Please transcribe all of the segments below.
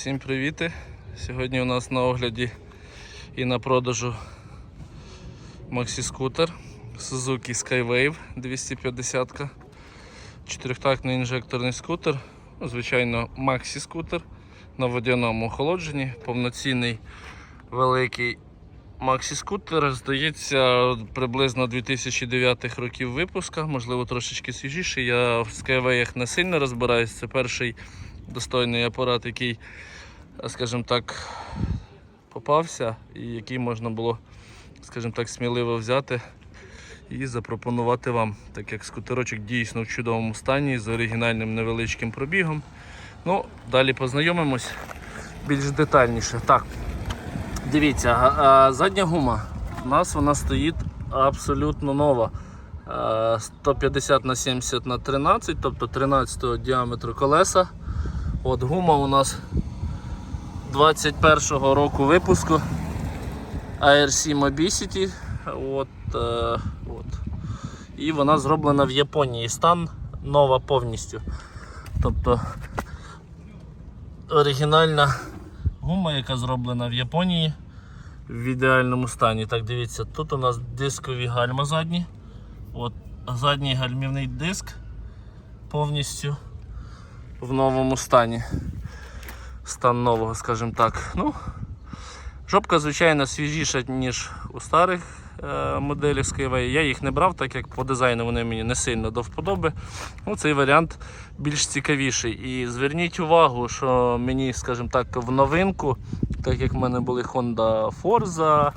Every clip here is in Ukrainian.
Всім привіти! Сьогодні у нас на огляді і на продажу Maxi скутер Suzuki Skywave 250 Чотирьохтактний інжекторний скутер, ну, звичайно, Maxi скутер на водяному охолодженні, повноцінний великий Maxi скутер, здається, приблизно 2009 років випуска, можливо, трошечки свіжіший. Я в Skyway не сильно розбираюсь. Це перший достойний апарат, який, скажімо так, попався і який можна було, скажімо так, сміливо взяти і запропонувати вам, так як скутерочок дійсно в чудовому стані з оригінальним невеличким пробігом. Ну, далі познайомимось більш детальніше. Так, дивіться, задня гума. У нас вона стоїть абсолютно нова. Е, 150 на 70 на 13, тобто 13 діаметру колеса. От гума у нас 21-го року випуску ARC Mobicity. От, е, от. І вона зроблена в Японії. Стан нова повністю. Тобто оригінальна гума, яка зроблена в Японії в ідеальному стані. Так, дивіться, тут у нас дискові гальма задні. От, задній гальмівний диск повністю в новому стані. Стан нового, скажімо так. Ну, жопка, звичайно, свіжіша, ніж у старих е, моделях Skyway. Я їх не брав, так як по дизайну вони мені не сильно до вподоби. Ну, цей варіант більш цікавіший. І зверніть увагу, що мені, скажімо так, в новинку, так як в мене були Honda Forza,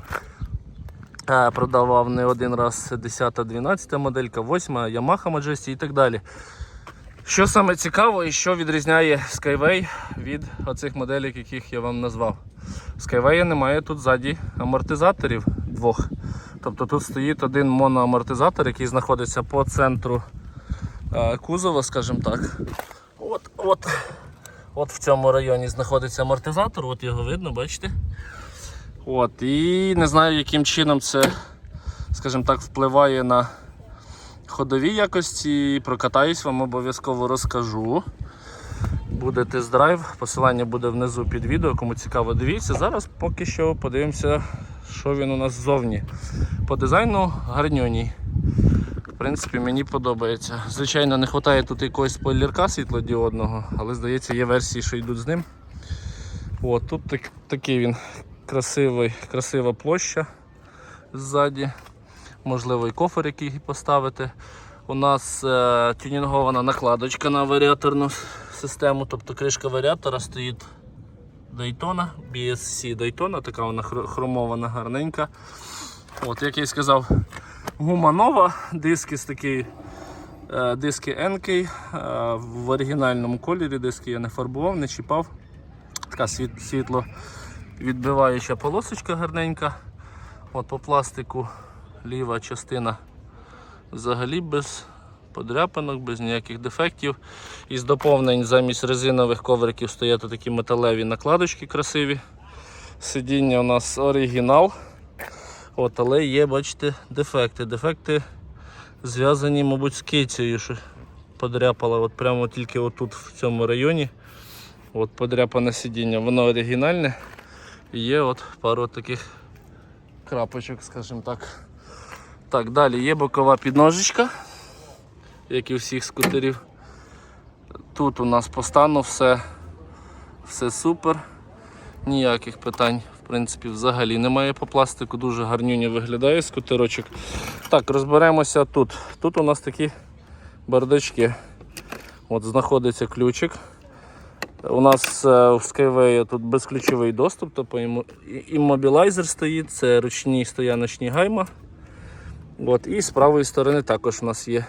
е, продавав не один раз 10-12 моделька, 8 Yamaha Majesty і так далі. Що саме цікаво і що відрізняє Skyway від оцих моделей, яких я вам назвав. Skyway немає тут ззаді амортизаторів двох. Тобто тут стоїть один моноамортизатор, який знаходиться по центру е, кузова, скажімо так. От, от, от в цьому районі знаходиться амортизатор, от його видно, бачите? От, і не знаю, яким чином це, скажімо так, впливає на ходові якості. Прокатаюсь, вам обов'язково розкажу. Буде тест-драйв, посилання буде внизу під відео, кому цікаво, дивіться. Зараз поки що подивимося, що він у нас ззовні. По дизайну гарньоній. В принципі, мені подобається. Звичайно, не вистачає тут якогось спойлерка світлодіодного, але здається, є версії, що йдуть з ним. От, тут так, такий він красивий, красива площа ззаді. Можливо, і кофер який поставити. У нас е, тюнінгована накладочка на варіаторну систему, тобто кришка варіатора стоїть Daytona, BSC Daytona, така вона хромована, гарненька. От, як я і сказав, гума нова, диски з такі, е, диски NK е, в оригінальному кольорі, диски я не фарбував, не чіпав. Така світ, світло відбиваюча полосочка гарненька. От по пластику ліва частина взагалі без подряпинок, без ніяких дефектів. Із доповнень замість резинових ковриків стоять такі металеві накладочки красиві. Сидіння у нас оригінал. От, але є, бачите, дефекти. Дефекти зв'язані, мабуть, з кицею, що подряпала от прямо тільки отут в цьому районі. От подряпане сидіння, воно оригінальне. І є от пару таких крапочок, скажімо так. Так, далі є бокова підножечка, як і у всіх скутерів. Тут у нас по стану все, все супер. Ніяких питань, в принципі, взагалі немає по пластику, дуже гарнюньо виглядає скутерочок. Так, розберемося тут. Тут у нас такі бардачки. От знаходиться ключик. У нас е, в Skyway тут безключовий доступ, тобто іммо- і- іммобілайзер стоїть, це ручні стояночні гайма. От, і з правої сторони також у нас є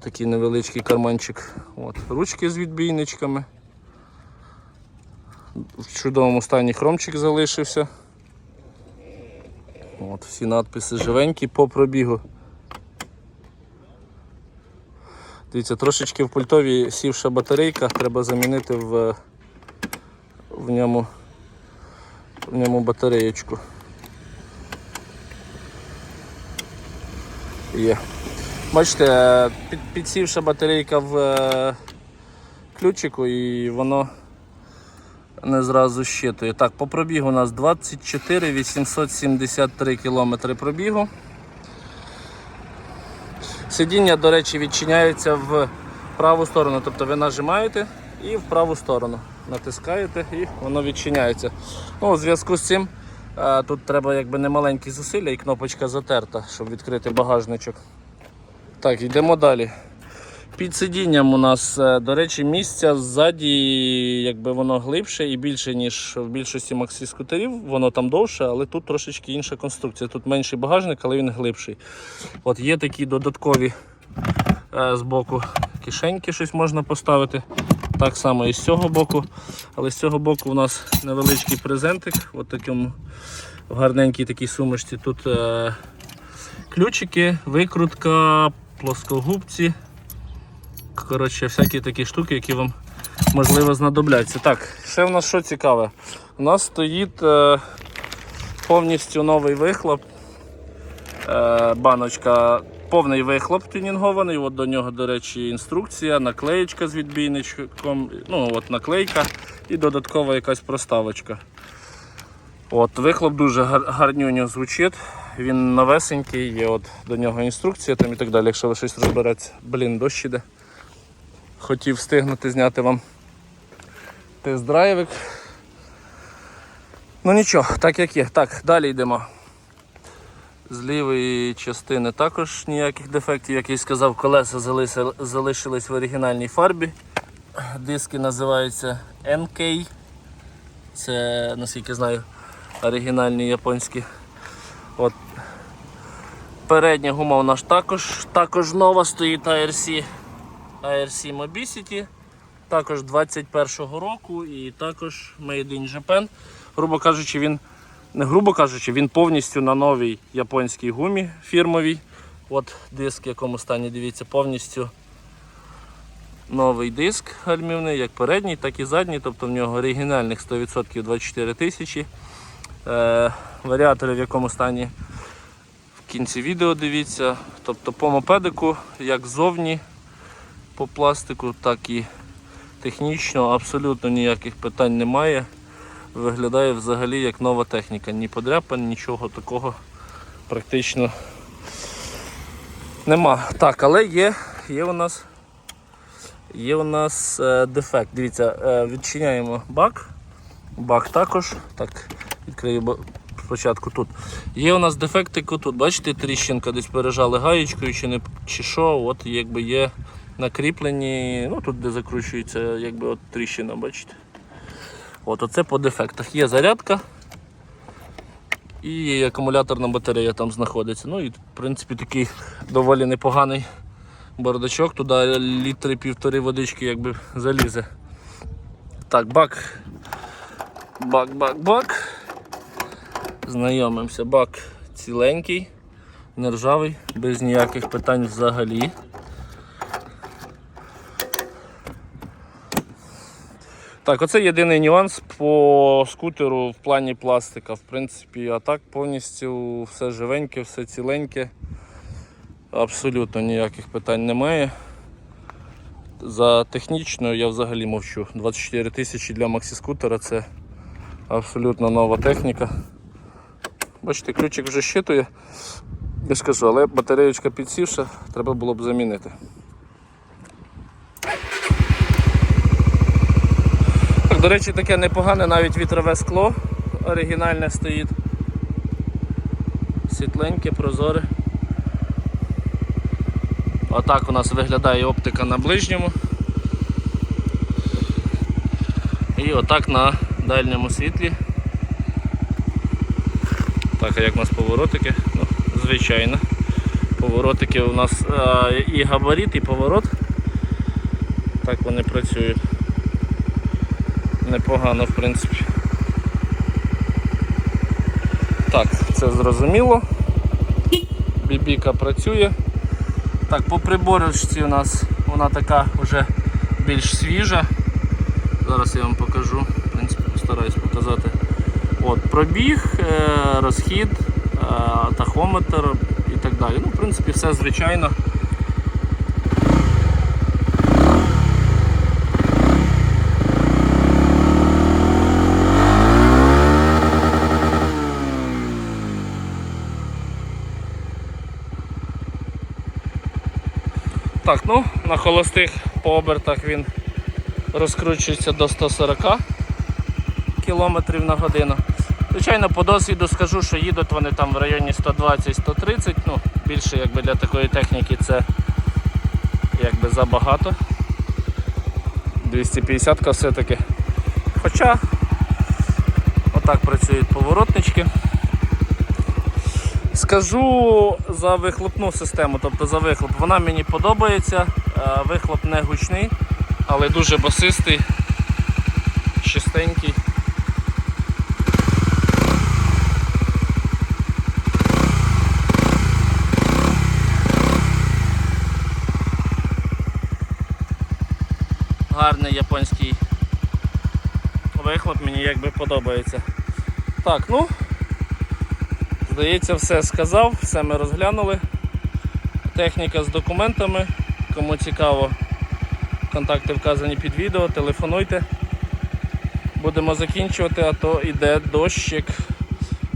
такий невеличкий карманчик. От, ручки з відбійничками. В чудовому стані хромчик залишився. От, всі надписи живенькі по пробігу. Дивіться, трошечки в пультові сівша батарейка, треба замінити в, в ньому в ньому батареєчку. Є. Бачите, е, під, підсівша батарейка в е, ключику і воно не зразу щитує. Так, по пробігу у нас 24 873 кілометри пробігу. Сидіння, до речі, відчиняється в праву сторону, тобто ви нажимаєте і в праву сторону натискаєте і воно відчиняється. Ну, у зв'язку з цим тут треба якби немаленькі зусилля і кнопочка затерта, щоб відкрити багажничок. Так, йдемо далі. Під сидінням у нас, е, до речі, місця ззаді, якби воно глибше і більше, ніж в більшості максі скутерів. Воно там довше, але тут трошечки інша конструкція. Тут менший багажник, але він глибший. От є такі додаткові е, з боку кишеньки, щось можна поставити. Так само і з цього боку. Але з цього боку у нас невеличкий презентик. От такому в гарненькій такій сумочці. Тут е, ключики, викрутка, плоскогубці. Коротше, всякі такі штуки, які вам можливо знадобляться. Так, ще в нас що цікаве? У нас стоїть е, повністю новий вихлоп. Е, баночка, повний вихлоп тюнінгований. От до нього, до речі, інструкція, наклеєчка з відбійничком, ну от наклейка і додаткова якась проставочка. От, Вихлоп дуже гар- гарнюньо звучить. Він новесенький, є от до нього інструкція там і так далі, якщо ви щось розбереться. Блін, дощ іде. Хотів встигнути зняти вам тест-драйвик. Ну нічого, так як є. Так, далі йдемо. З лівої частини також ніяких дефектів, як я сказав, колеса залишились в оригінальній фарбі. Диски називаються NK. Це, наскільки знаю, оригінальні японські. От. Передня гума у нас також, також нова стоїть ARC, ARC Mobicity. Також 21-го року і також Made in Japan. Грубо кажучи, він грубо кажучи, він повністю на новій японській гумі фірмовій. От диск в якому стані, дивіться, повністю новий диск гальмівний, як передній, так і задній. Тобто в нього оригінальних 100% 24 тисячі. Е, варіатори в якому стані в кінці відео дивіться. Тобто по мопедику, як ззовні по пластику, так і технічно абсолютно ніяких питань немає. Виглядає взагалі як нова техніка. Ні подряпин, нічого такого практично нема. Так, але є, є у нас, є у нас е, дефект. Дивіться, е, відчиняємо бак. Бак також. Так, відкрию спочатку тут. Є у нас дефектик тут. Бачите, тріщинка десь пережали гаєчкою чи не чи що. От якби є накріплені, ну тут де закручується, якби от тріщина, бачите. От оце по дефектах. Є зарядка і акумуляторна батарея там знаходиться. Ну і в принципі такий доволі непоганий бардачок, туди літри півтори водички якби залізе. Так, бак. Бак, бак, бак. Знайомимося, бак ціленький, нержавий, без ніяких питань взагалі. Так, оце єдиний нюанс по скутеру в плані пластика. В принципі, а так повністю все живеньке, все ціленьке. Абсолютно ніяких питань немає. За технічною я взагалі мовчу. 24 тисячі для максі-скутера це абсолютно нова техніка. Бачите, ключик вже щитує. Я ж але батареєчка підсівша, треба було б замінити. До речі, таке непогане навіть вітрове скло оригінальне стоїть. Світленьке, прозоре. Отак у нас виглядає оптика на ближньому. І отак на дальньому світлі. Так, а як у нас поворотики? Ну, звичайно. Поворотики у нас а, і габарит, і поворот. Так вони працюють. Непогано, в принципі. Так, це зрозуміло. Бібіка працює. Так, по приборочці у нас вона така вже більш свіжа. Зараз я вам покажу, в принципі, постараюсь показати. От, пробіг, е, розхід, е, тахометр і так далі. Ну, в принципі, все звичайно. Так, ну, на холостих по обертах він розкручується до 140 км на годину. Звичайно, по досвіду скажу, що їдуть вони там в районі 120-130, ну, більше якби для такої техніки це якби забагато. 250 все-таки. Хоча отак працюють поворотнички. Скажу за вихлопну систему, тобто за вихлоп. Вона мені подобається, е, вихлоп не гучний, але дуже басистий, чистенький. Гарний японський вихлоп мені якби подобається. Так, ну. Здається, все сказав, все ми розглянули. Техніка з документами. Кому цікаво, контакти вказані під відео, телефонуйте. Будемо закінчувати, а то йде дощик.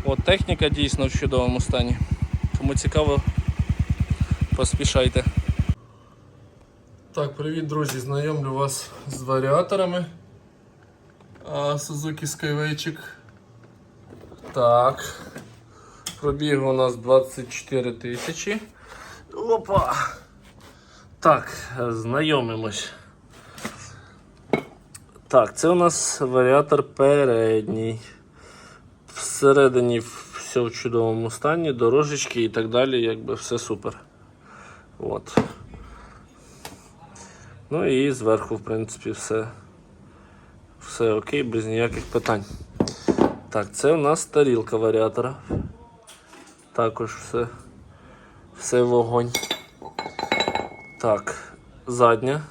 От техніка дійсно в чудовому стані. Кому цікаво, поспішайте. Так, привіт, друзі! Знайомлю вас з варіаторами. А, Suzuki Skyway. Так. Пробіг у нас 24 тисячі. Опа! Так, знайомимось. Так, це у нас варіатор передній. Всередині все в чудовому стані, дорожечки і так далі, якби все супер. От. Ну і зверху, в принципі, все, все окей, без ніяких питань. Так, це у нас тарілка варіатора. Також все, все вогонь. Так, задня.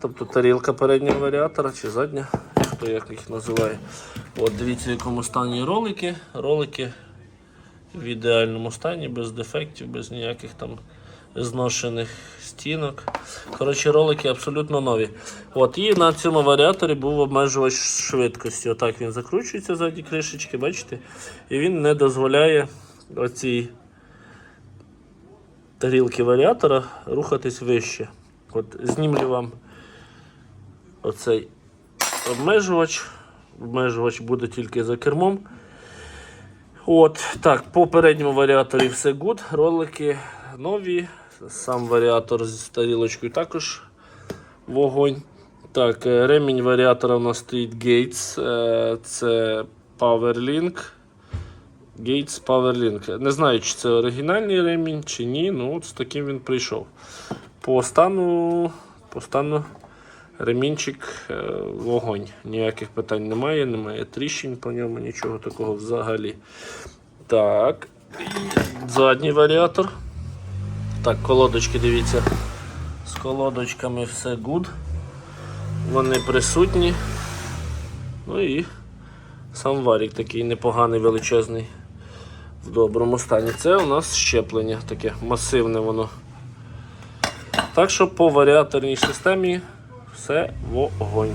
Тобто тарілка переднього варіатора чи задня, хто як їх називає. От дивіться, в якому стані ролики. Ролики в ідеальному стані, без дефектів, без ніяких там зношених стінок. Коротше, ролики абсолютно нові. От, і на цьому варіаторі був обмежувач швидкості. Отак він закручується ззаді кришечки, бачите? І він не дозволяє оцій тарілки варіатора рухатись вище. От знімлю вам оцей обмежувач. Обмежувач буде тільки за кермом. От, так, по передньому варіаторі все good. Ролики нові. Сам варіатор з тарілочкою також вогонь. Так, е, ремінь варіатора у нас стоїть Gates. е, Це PowerLink. Gates PowerLink. Не знаю, чи це оригінальний ремінь, чи ні. Ну, от з таким він прийшов. По стану, по стану ремінчик е, вогонь. Ніяких питань немає, немає тріщин по ньому, нічого такого взагалі. Так. Задній варіатор. Так, колодочки, дивіться. З колодочками все good. Вони присутні. Ну і сам варік такий непоганий, величезний. В доброму стані. Це у нас щеплення таке масивне воно. Так що по варіаторній системі все вогонь.